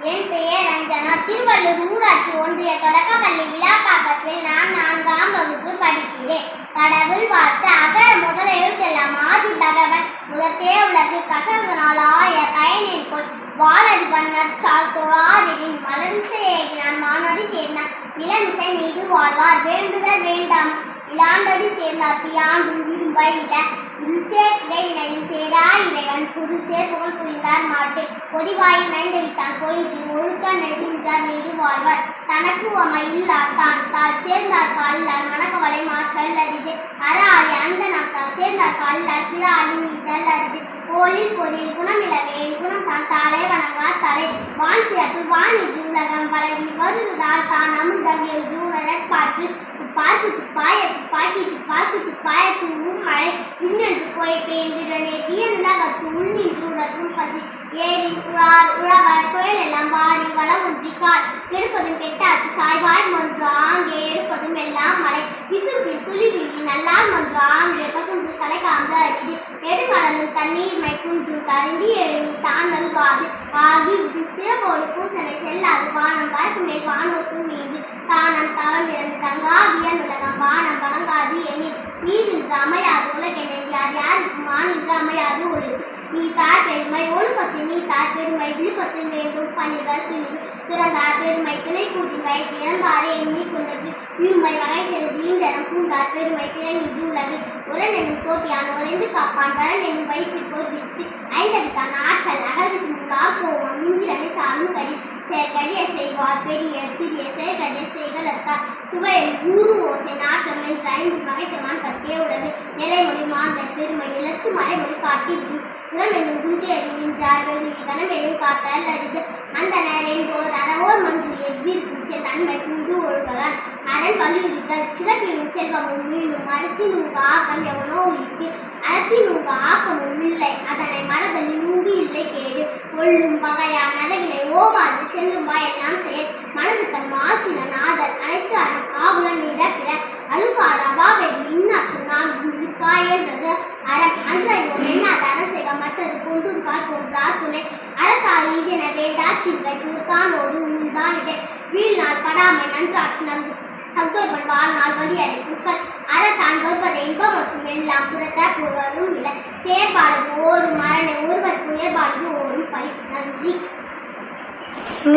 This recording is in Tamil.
என் பெயர் ரஞ்சனா. திருவள்ளூர் ஊராட்சி ஒன்றிய தொடக்கப்பள்ளி விழாப்பாக்கத்தில் நான் நான்காம் வகுப்பு படிக்கிறேன். கடவுள் வார்த்தை அகர முதல எழுத்தெல்லாம் ஆதி பகவன் முதற்சே உள்ளது கசந்தனால் ஆய பயனின் போல் வாழது பண்ணால் தொழாதிரின் மலர்மிசை ஏகினான் மானடி சேர்ந்தான். இளமிசை நீடு வாழ்வார். வேண்டுதல் வேண்டாம். இலாண்டடி சேர்ந்தார். பியாண்டுள் விரும்ப இல இறைவினையும் சேரா இறைவன். குருச்சேர் புகழ் புரிந்தார் மாட்டு பொதிவாயில் நைந்தவித்தான் நெறிஞ்சார் நீடு தனக்கு உமை இல்லார் தான். தாள் சேர்ந்தார் கல்லார் மணக்கவலை மாற்றல் அரிது அறாளி அந்த நாம் தாள் சேர்ந்தார் கல்லார் பிறாளி மீதல் அரிது கோளில் பொறியில் குணமிலவே குணம் தான் தாளே வணங்கா தலை வான் சிறப்பு வானின்று உலகம் வளவி வருதால் தான் அமுதம் என்று உணரற் பாற்று. துப்பாக்கு துப்பாய துப்பாக்கி துப்பாக்கி துப்பாய தூவும் மழை. இன்னென்று போய் பேந்திரனே வியனுலகத்து உள் நின்று உணர்வும் பசி. ஏரி உழார் உழவர் புயல் எல்லாம் வாரி வளம் ஒன்றி வாழ்ந்து மன்று ஆங்கே பசும்பு தலை காண்ப அரிது நெடுங்கடலும் தண்ணீர்மை குன்றும் கருந்தி எழுமி தான் நல்காது ஆகி சிறப்போடு பூசலை செல்லாது. வானம் வரப்பு மேல் வானோர்க்கும் மீது. தானம் தவம் இரண்டு தங்கா வியன் உலகம். வானம் வணங்காது எனில் நீர் நீரின்று அமையாது. உலகெனில் யார் யாருக்கு மான் மானின்று அமையாது. ஒழுக்கு. நீ தார் பெருமை ஒழுக்கத்தில் நீ தார் பெருமை விழுப்பத்தில் வேண்டும் பணிவர் துணிவு திறந்தார் பெருமை துணை கூட்டி வை திறந்தாரே எண்ணி கொண்டது இருமை வகை திறந்து ஈண்டரம் பூண்டார் பெருமை பிறனின்று உலகு. உரனெனும் தோட்டியான் உறைந்து காப்பான் வரன் எனும் வைப்பிற்கோர் வித்து ஐந்தவித்தான் ஆற்றல் அகல் விசும்புலார் கோவம் இந்திரனை சாலும் கறி செயற்கரிய செய்வார் பெரிய சிறிய செயற்கரிய செய்களத்தார் சுவையில் ஊறு ஓசை நாற்றம் என்று ஐந்து மகைத்தமான் கட்டிய உலகு. நிறைமொழி மாந்தர் பெருமை இழத்து மறைமொழி காட்டி குணம் என்னும் அறிவின் நின்றார் வெள்ளி கனவையும் காத்தல் அரிது. அந்த போர் அறவோர் மன்று எவ்விர் பூச்சை தன்மை குண்டு ஒழுகலான். அரண் வலியுறுத்தல் சிறப்பின் செல்வமும் மீண்டும் அறத்தின் உங்க ஆக்கம் எவனோ இருக்கு. அறத்தின் உங்க ஆக்கமும் இல்லை. அதனை மறதலில் உங்கு இல்லை கேடு. கொள்ளும் வகையான நரகினை ஓவாது. செல்லும் எல்லாம் செயல் வேண்டா இடை படாமை நன்றாட்சி நன்று வாழ்நாள் வழியடை புக்கள் அறத்தான் வருவதை இன்பம் மற்றும் எல்லாம் புறத்த புகழும் இல்லை. செயற்பாடு ஓரும் மரணை ஒருவர் உயர்பாடு ஓரும் பழி நன்றி.